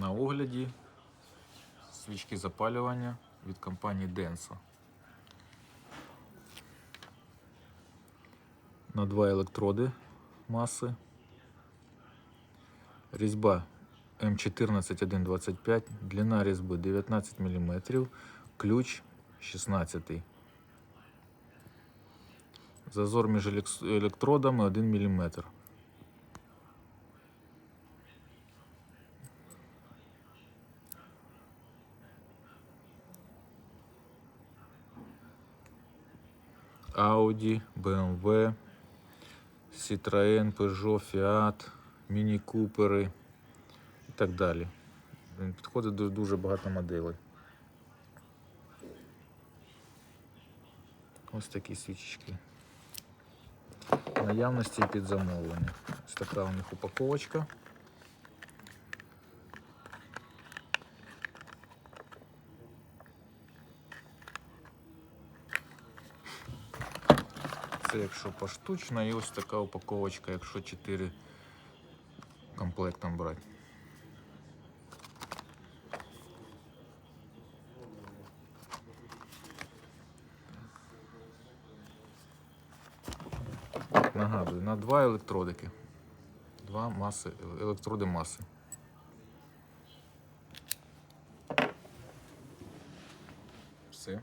На огляді свічки запалювання від компанії Denso. На два електроди маси. Різьба М14-125, длина різьби 19 мм, ключ 16. Зазор між електродами 1 мм. Audi, BMW, Citroën, Peugeot, Fiat, Міні Купери і так далі. Він Підходить до дуже багато моделей. Ось такі свічечки. Наявності під замовлення. Ось така у них упаковочка. Це якщо поштучно, і ось така упаковочка, якщо 4 комплектом брати. Нагадую, на два електродики. Два маси, електроди маси. Все.